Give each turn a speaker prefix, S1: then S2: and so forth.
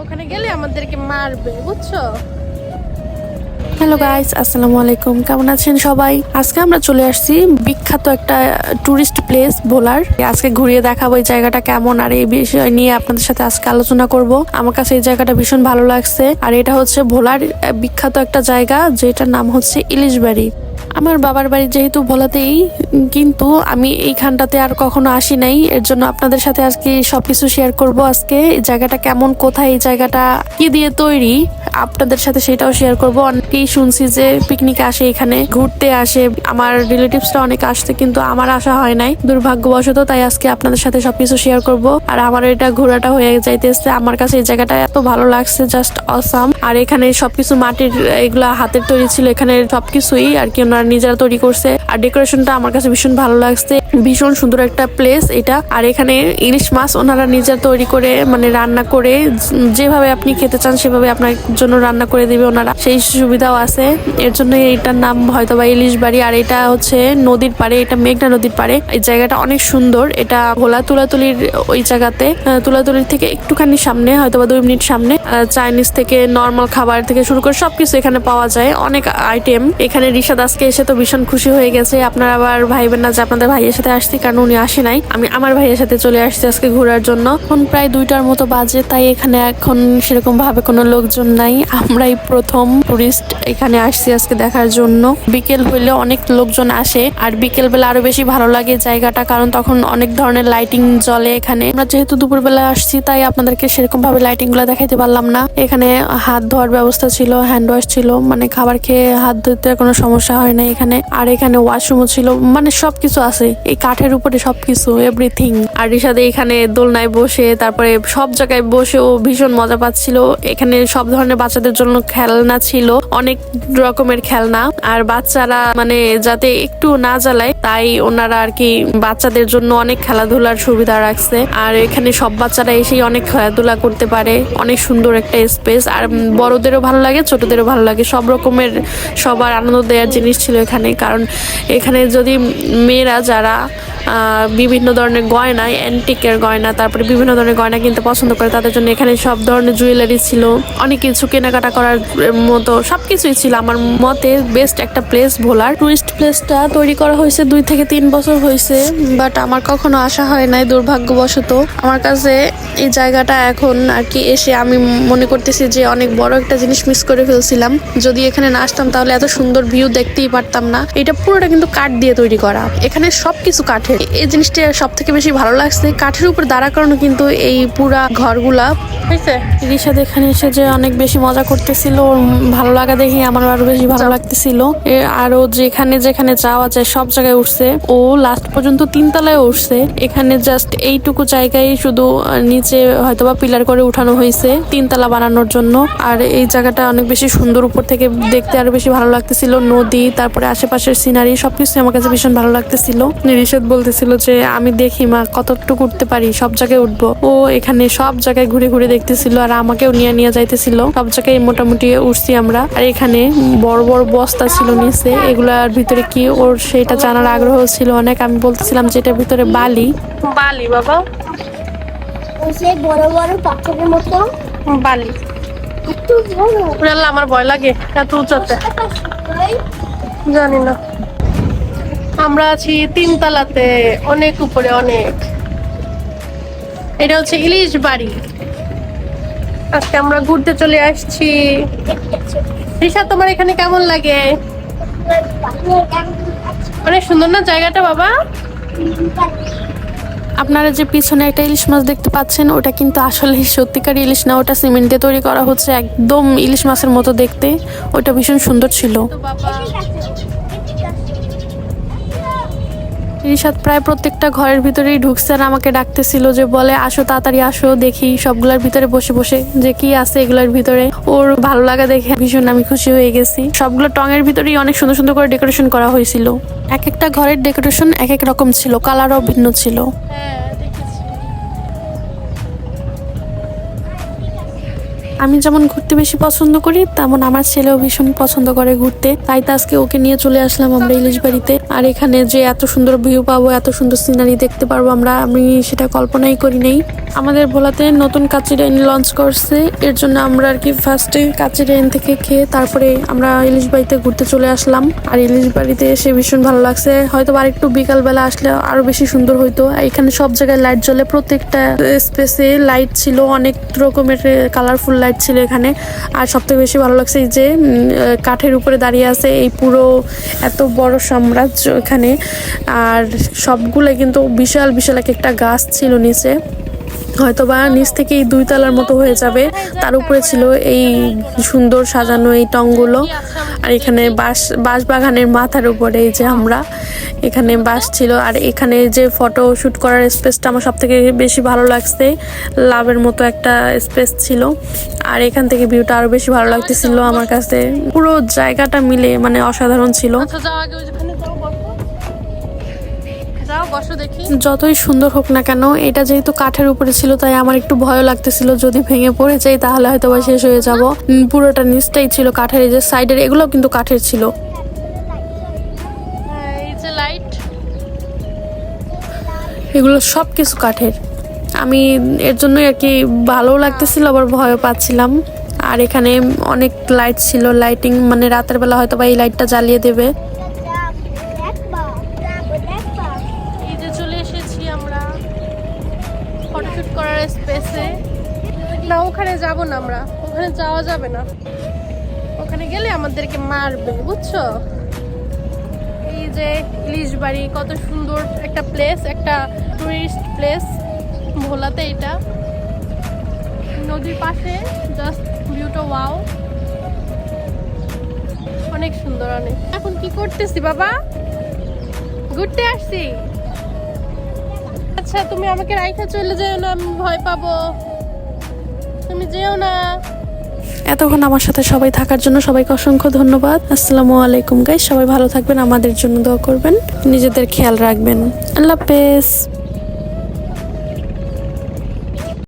S1: ওখানে গেলে আমাদেরকে মারবে বুঝছ?
S2: হ্যালো গাইস আসসালামু আলাইকুম কেমন আছেন সবাই? আজকে আমরা চলে আসছি বিখ্যাত একটা টুরিস্ট প্লেস ভোলার আজকে ঘুরিয়ে দেখাবো এই জায়গাটা কেমন আর এই বিষয় নিয়ে আপনাদের সাথে আজকে আলোচনা করব। আমার কাছে এই জায়গাটা ভীষণ ভালো লাগছে। আর এটা হচ্ছে ভোলার বিখ্যাত একটা জায়গা, যেটার নাম হচ্ছে ইলিশবাড়ি। আমার বাবার বাড়ি যেহেতু ভোলাতেই, কিন্তু আমি এইখানটাতে আর কখনো আসি নাই। এর জন্য আপনাদের সাথে আজকে সবকিছু শেয়ার করব আজকে। এই জায়গাটা কেমন? কোথায় এই জায়গাটা? কি দিয়ে তৈরি? আপনাদের সাথে সেটাও শেয়ার করব। অনেকেই শুনছি যে পিকনিকে আসে এখানে, ঘুরতে আসে। আমার রিলেটিভসরা অনেক আসছে কিন্তু আমার আসা হয় নাই। দুর্ভাগ্যবশত তাই আজকে আপনাদের সাথে সবকিছু শেয়ার করব। আর আমার এটা ঘোরাটা হয়ে যাইতেছে। আমার কাছে এই জায়গাটা এত ভালো লাগছে জাস্ট অসাম আর এখানে সবকিছু মাটির, এগুলা হাতের তৈরি ছিল এখানে সবকিছুই আর কি ওনারা নিজেরা তৈরি করছে। আর ডেকোরেশনটা আমার কাছে ভীষণ ভালো লাগছে। ভীষণ সুন্দর একটা প্লেস এটা। আর এখানে ইলিশ মাছ ওনারা নিজেরা তৈরি করে মানে রান্না করে, যেভাবে আপনি খেতে চান সেভাবে আপনার জন্য রান্না করে দিবে ওনারা। সেই সুবিধাও আছে। এর জন্য এটার নাম হয়তো বা ইলিশ বাড়ি আর এটা হচ্ছে নদীর পাড়ে, এটা মেঘনা নদীর পাড়ে। এই জায়গাটা অনেক সুন্দর। এটা ভোলা তুলাতুলির ওই জায়গাতে। তুলাতুলির থেকে একটুখানি সামনে, হয়তো বা দুই মিনিট সামনে। চাইনিজ থেকে নর্মাল খাবার থেকে শুরু করে সবকিছু এখানে পাওয়া যায়। অনেক আইটেম। এখানে রিশাদ আজকে এসে তো ভীষণ খুশি হয়ে গেছে। আপনারা আবার ভাইবেন না যে আপনাদের ভাইয়ের সাথে আসছি, কারণ উনি আসে নাই। আমি আমার ভাইয়ের সাথে চলে আসছি আজকে ঘোরার জন্য। এখন প্রায় দুইটার মতো বাজে, তাই এখানে এখন সেরকম ভাবে কোনো লোকজন নাই। আমরাই প্রথম টুরিস্ট এখানে আসছি আজকে দেখার জন্য। বিকেল হইলে অনেক লোকজন আসে আর বিকেল বেলা আরও বেশি ভালো লাগে জায়গাটা কারণ তখন অনেক ধরনের লাইটিং জ্বলে এখানে। আমরা যেহেতু দুপুরবেলা আসছি, তাই আপনাদেরকে সেরকম ভাবে লাইটিংগুলো দেখাইতে পারলাম না। এখানে হাত ধোয়ার ব্যবস্থা ছিল হ্যান্ড ওয়াশ ছিল মানে খাবার খেয়ে হাত ধুতে কোনো সমস্যা হয় না এখানে। আর এখানে ওয়াশরুমও ছিল মানে সবকিছু আছে। এই কাঠের উপরে সবকিছু এভরিথিং আর সাথে এখানে দোলনায় বসে, তারপরে সব জায়গায় বসে ও ভীষণ মজা পাচ্ছিল। এখানে সব ধরনের বাচ্চাদের জন্য খেলনা ছিল, অনেক রকমের খেলনা। আর বাচ্চারা মানে যাতে একটু না জ্বালায়, তাই ওনারা আর কি বাচ্চাদের জন্য অনেক খেলাধুলার সুবিধা রাখছে। আর এখানে সব বাচ্চারা এসেই অনেক খেলাধুলা করতে পারে, অনেক সুন্দর একটা স্পেস আর বড়দেরও ভালো লাগে, ছোটদেরও ভালো লাগে। সব রকমের সবার আনন্দ দেওয়ার জিনিস ছিল এখানে। কারণ এখানে যদি মেয়েরা যারা বিভিন্ন ধরনের গয়না অ্যান্টিকের গয়না, তারপরে বিভিন্ন ধরনের গয়না কিনতে পছন্দ করে। তাদের জন্য এখানে সব ধরনের জুয়েলারি ছিল। অনেক কিছু কেনাকাটা করার মতো সব কিছুই ছিল। আমার মতে বেস্ট একটা প্লেস ভোলার। টুরিস্ট প্লেসটা তৈরি করা হয়েছে দুই থেকে তিন বছর হয়েছে বাট আমার কখনো আসা হয় নাই, দুর্ভাগ্যবশত। আমার কাছে এই জায়গাটা এখন আর কি এসে আমি মনে করতেছি যে অনেক বড় একটা জিনিস মিস করে ফেলছিলাম। যদি এখানে না আসতাম তাহলে এত সুন্দর ভিউ দেখতেই পারতাম না। এটা পুরোটা কিন্তু কাঠ দিয়ে তৈরি করা। এখানে সবকিছু কাঠের। এই জিনিসটা সব থেকে বেশি ভালো লাগছে। কাঠের উপর দাঁড়া করানো কিন্তু এই পুরা ঘরগুলা রিশাদ এখানে এসে যে অনেক বেশি মজা করতেছিল ভালো লাগা দেখে আমার আরও বেশি ভালো লাগতেছিল। এ আরও যেখানে যেখানে যাওয়া যায় সব জায়গায় উঠছে। ও লাস্ট পর্যন্ত তিনতলায় উঠছে। এখানে জাস্ট এইটুকু জায়গায় শুধু নিচে হয়তোবা পিলার করে উঠানো হয়েছে, তিনতলা বানানোর জন্য। আর এই জায়গাটা অনেক বেশি সুন্দর, উপর থেকে দেখতে আরও বেশি ভালো লাগতেছিল। নদী, তারপরে আশেপাশের সিনারি সবকিছু আমার কাছে ভীষণ ভালো লাগতেছিল। রিশাদ বলতেছিল যে, আমি দেখি মা, কতটুকু উঠতে পারি, সব জায়গায় উঠবো। ও এখানে সব জায়গায় ঘুরে ঘুরে দেখতেছিল আর আমাকেও নিয়ে নিয়ে যাইতেছিল। সব জায়গায় মোটামুটি উঠছি আমরা। আর এখানে বড় বড় বস্তা ছিল নিচে। এগুলার ভিতরে কি ওর সেটা জানার আগ্রহ ছিল অনেক। আমি বলতেছিলাম যে এটার ভিতরে বালি।
S1: বালি, বাবা।
S3: ওই সেই বড় বড় পাথরের মতো।
S1: বালি।
S3: একটু বড়।
S1: আল্লাহ, আমার ভয় লাগে এত উঁচাতে। জানি না। আমরা আছি তিনতলাতে অনেক উপরে অনেক। এটা হচ্ছে ইলিশ বাড়ি। আজকে আমরা ঘুরতে চলে আসছি। রিসা তোমার এখানে কেমন লাগে? অনেক সুন্দর না জায়গাটা বাবা?
S2: আপনারা যে পিছনে একটা ইলিশ মাছ দেখতে পাচ্ছেন, ওটা কিন্তু আসলে সত্যিকার ইলিশ না। ওটা সিমেন্টে তৈরি করা হচ্ছে, একদম ইলিশ মাছের মতো দেখতে। ওটা ভীষণ সুন্দর ছিল।
S1: বাবা
S2: রিশাদ প্রায় প্রত্যেকটা ঘরের ভিতরেই ঢুকছে আর আমাকে ডাকতেছিল যে বলে, আসো, তাড়াতাড়ি আসো, দেখি সবগুলার ভিতরে বসে বসে যে কি আছে এগুলোর ভিতরে। ওর ভালো লাগা দেখে ভীষণ আমি খুশি হয়ে গেছি। সবগুলো টঙের ভিতরেই অনেক সুন্দর সুন্দর করে ডেকোরেশন করা হয়েছিল। এক একটা ঘরের ডেকোরেশন এক এক রকম ছিল, কালারও ভিন্ন ছিল।
S1: হ্যাঁ।
S2: আমি যেমন ঘুরতে বেশি পছন্দ করি, তেমন আমার ছেলেও ভীষণ পছন্দ করে ঘুরতে। তাই তো আজকে ওকে নিয়ে চলে আসলাম আমরা ইলিশ বাড়িতে। আর এখানে যে এত সুন্দর ভিউ পাবো, এত সুন্দর সিনারি দেখতে পারব আমরা, আমি সেটা কল্পনাই করি নাই। আমাদের ভোলাতে নতুন কাচি ডাইন লঞ্চ করছে। এর জন্য আমরা আর কি ফার্স্টে কাচি ডাইন থেকে খেয়ে তারপরে আমরা ইলিশ বাড়িতে ঘুরতে চলে আসলাম। আর ইলিশ বাড়িতে এসে ভীষণ ভালো লাগছে। হয়তো আর একটু বিকালবেলা আসলে আরও বেশি সুন্দর হইতো। এখানে সব জায়গায় লাইট জ্বলে। প্রত্যেকটা স্পেসে লাইট ছিল। অনেক রকমের কালারফুল লাইট ছিল এখানে। আর সব থেকে বেশি ভালো লাগছে এই যে কাঠের উপরে দাঁড়িয়ে আছে এই পুরো এত বড় সাম্রাজ্য এখানে। আর সবগুলো কিন্তু বিশাল বিশাল এক একটা গাছ ছিল নিচে। হয়তো বা নিচ থেকে এই দুই তলার মতো হয়ে যাবে। তার উপরে ছিল এই সুন্দর সাজানো এই টংগুলো আর এখানে বাঁশ বাঁশ বাগানের মাথার উপরে যে আমরা, এখানে বাঁশ ছিল। আর এখানে যে ফটো শ্যুট করার স্পেসটা আমার সব থেকে বেশি ভালো লাগছে, লাভের মতো একটা স্পেস ছিল। আর এখান থেকে ভিউটা আরও বেশি ভালো লাগতেছিল আমার কাছে। পুরো জায়গাটা মিলে মানে অসাধারণ ছিল।
S1: যাও বসো দেখি।
S2: যতই সুন্দর হোক না কেন এটা যেহেতু কাঠের উপরে ছিল তাই আমার একটু ভয় লাগতেছিল। যদি ভেঙে পড়ে যাই তাহলে হয়তো বা শেষ হয়ে যাব। পুরোটা নিচটাই ছিল কাঠের এই যে সাইডের এগুলো কিন্তু কাঠের ছিল।
S1: হ্যাঁ,
S2: এগুলো সব কিছু কাঠের। আমি এর জন্যই আর কি ভালো লাগতেছিল আবার ভয়ও পাচ্ছিলাম। আর এখানে অনেক লাইট ছিল লাইটিং মানে রাতের বেলা হয়তো বা এই লাইটটা জ্বালিয়ে দেবে।
S1: স্পেসে না, ওখানে যাব না আমরা। ওখানে যাওয়া যাবে না। ওখানে গেলে আমাদেরকে মারবে, বুঝছ? এই যে ইলিশ বাড়ি, কত সুন্দর একটা প্লেস একটা টুরিস্ট প্লেস ভোলাতে এটা। নদীর পাশে জাস্ট ভিউটা ওয়াও অনেক সুন্দর, অনেক। এখন কি করতেছি, বাবা? ঘুরতে আসছি। আচ্ছা তুমি আমাকে রাইখা চলে যেও না, আমি ভয় পাবো। তুমি যেও না।
S2: এতক্ষণ আমার সাথে সবাই থাকার জন্য সবাইকে অসংখ্য ধন্যবাদ। আসসালামু আলাইকুম গাইস সবাই ভালো থাকবেন, আমাদের জন্য দোয়া করবেন। নিজেদের খেয়াল রাখবেন। আল্লাহ হাফেজ।